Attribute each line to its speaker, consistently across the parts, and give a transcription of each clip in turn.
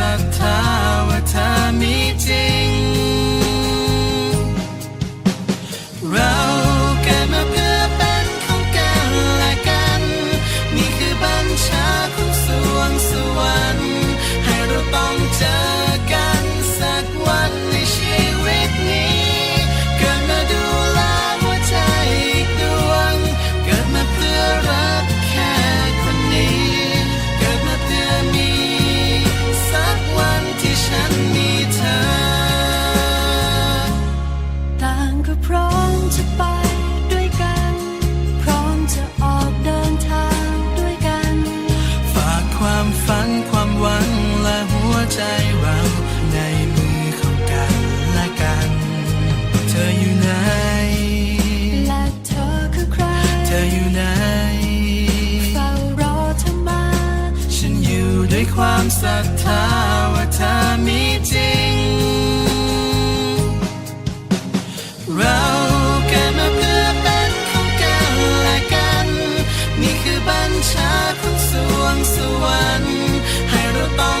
Speaker 1: ศรัทธาว่าเธอมีจริง ใจเราในมือของกันและกัน เธออยู่ไหน
Speaker 2: และเธอคือใคร
Speaker 1: เธออยู่ไหน
Speaker 2: เฝ้ารอเธอมา
Speaker 1: ฉันอยู่ด้วยความศรัทธาว่าเธอมีจริง เราเกิดมาเพื่อเป็นของกันและกัน นี่คือบัญชาของสวงสวรรค์ให้เราต้อง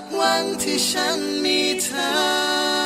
Speaker 1: กวันที่ฉันมีเธอ